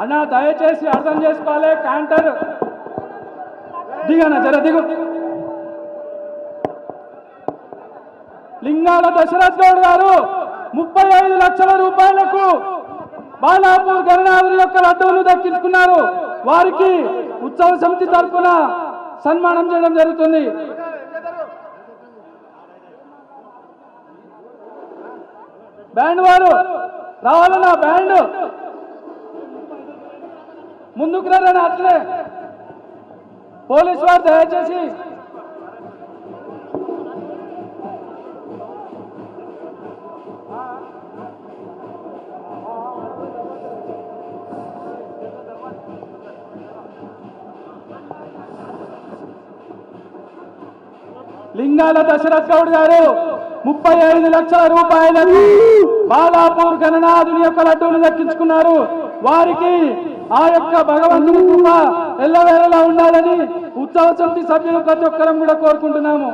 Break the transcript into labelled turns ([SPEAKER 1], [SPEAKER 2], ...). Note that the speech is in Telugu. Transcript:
[SPEAKER 1] అన్నా దయచేసి అర్థం చేసుకోవాలి. క్యాంటర్ దిగనా జర దిగు. లింగాల దశరథ్ గౌడ్ గారు ముప్పై ఐదు లక్షల రూపాయలకు బాలాపూర్ గణనాథుల యొక్క లడ్డూలు దక్కించుకున్నారు. వారికి ఉత్సవ సమితి తరఫున సన్మానం చేయడం జరుగుతుంది. బ్యాండ్ వారు రావాలన్నా బ్యాండ్. ముందుకు రాని అట్లే పోలీస్ వారు దయచేసి. లింగాల దశరథ్ గౌడ్ గారు ముప్పై ఐదు లక్షల రూపాయలకు బాలాపూర్ గణనాథుని యొక్క లడ్డూలు దక్కించుకున్నారు. వారికి ఆ యొక్క భగవంతుని కృప ఎల్లవేళలా ఉండాలని ఉత్సవ సమితి సభ్యులు ప్రతి ఒక్కరం కూడా కోరుకుంటున్నాము.